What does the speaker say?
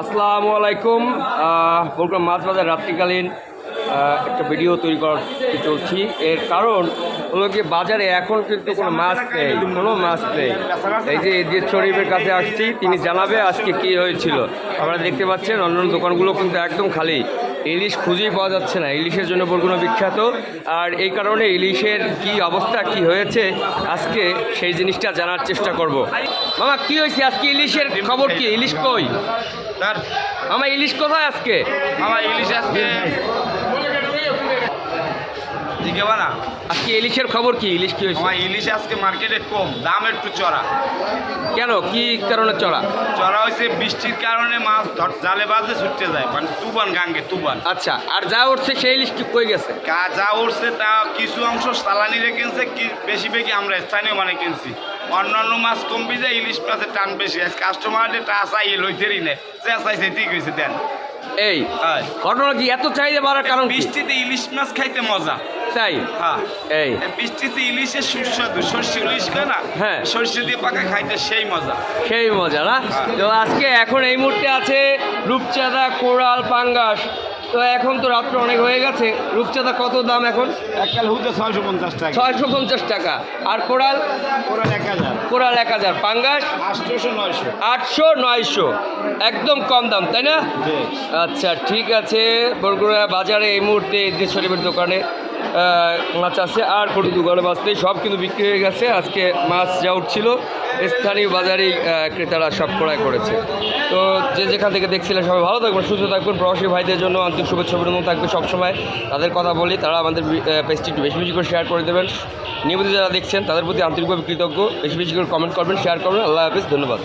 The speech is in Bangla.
আসসালামু আলাইকুম বললাম মাছ বাজার রাত্রিকালীন একটা ভিডিও তৈরি করতে চলছি। এর কারণ হলো কি, বাজারে এখন কিন্তু কোনো মাছ নেই, কোনো মাছ নেই। এই যে এজিৎ শরীফের কাছে আসছি, তিনি জানাবে আজকে কি হয়েছিল। আপনারা দেখতে পাচ্ছেন, অন্যান্য দোকানগুলো কিন্তু একদম খালি। ইলিশ খুঁজেই পাওয়া যাচ্ছে না ইলিশের জন্য বরগুনা বিখ্যাত। আর এই কারণে ইলিশের কি অবস্থা কি হয়েছে আজকে সেই জিনিসটা জানার চেষ্টা করব। মামা কি হয়েছে আজকে? ইলিশের খবর কি? ইলিশ কই? আমার ইলিশ কোথায় আজকে? আমার ইলিশ আজকে দিকে না আজকে ইলিশের খবর কি? ইলিশ কি হয়েছে? মামা ইলিশ আজকে মার্কেটে কম দাম একটু চড়া। কেন? কি কারণে চড়া? চড়া হয়েছে বৃষ্টির কারণে মাছ ধর জালে বাজে ছুটতে যায়। মানে তুবান গাঙ্গে তুবান আচ্ছা আর যা উঠছে সেই ইলিশ কি কই গেছে? কা যা উঠছে তা কিছু অংশ সালানিরে কিনছে কি বেশি বেশি আমরা স্থানীয় মানে কিনছি। অন্যান্য মাছ কমবি যায় ইলিশ মাছের টান বেশি। আজ কাস্টমারের টা লইতেরই নেই। চেঁচাইছে ঠিক হয়েছে দেন। এই ঘটনা কি এত চাহিদা বাড়ার কারণ বৃষ্টিতে ইলিশ মাছ খাইতে মজা। তাই? হ্যাঁ। এই। বৃষ্টিতে ইলিশের সুস্বাদু সর্ষে ইলিশ খায় না? হ্যাঁ। সর্ষে দিয়ে পাকা খাইতে সেই মজা। সেই মজা না? তো আজকে এখন এই মুহূর্তে আছে রূপচাঁদা কোরাল পাঙ্গাস। তো এখন তো রাত্র অনেক হয়ে গেছে। রূপচাঁদা কত দাম এখন? এককাল হুতে ছয়শো পঞ্চাশ টাকা। ছয়শো পঞ্চাশ টাকা। আর কোরাল? ওরা এক হাজার। কোরাল এক হাজার। পাঙ্গাস? আটশোশো নয়শো। আটশো নয়শো। একদম কম দাম তাই না? আচ্ছা ঠিক আছে। বরগুড়া বাজারে এই মুহূর্তে শরীফের দোকানে মাছ আছে আর কোনো দোকানে নেই, সব কিন্তু বিক্রি হয়ে গেছে। আজকে মাছ যা উঠছিল, স্থানীয় বাজারেই ক্রেতারা সব ক্রয় করেছে। তো যে যেখান থেকে দেখছিলেন সবাই ভালো থাকবেন, সুস্থ থাকবেন। প্রবাসী ভাইদের জন্য আন্তরিক শুভেচ্ছা, অভিনন্দন থাকবে সবসময়। তাদের কথা বলি, তারা আমাদের পেজটি একটু বেশি বেশি করে শেয়ার করে দেবেন। নিয়মিত যারা দেখছেন, তাদের প্রতি আন্তরিকভাবে কৃতজ্ঞ। বেশি বেশি করে কমেন্ট করবেন শেয়ার করবেন। আল্লাহ হাফিজ, ধন্যবাদ।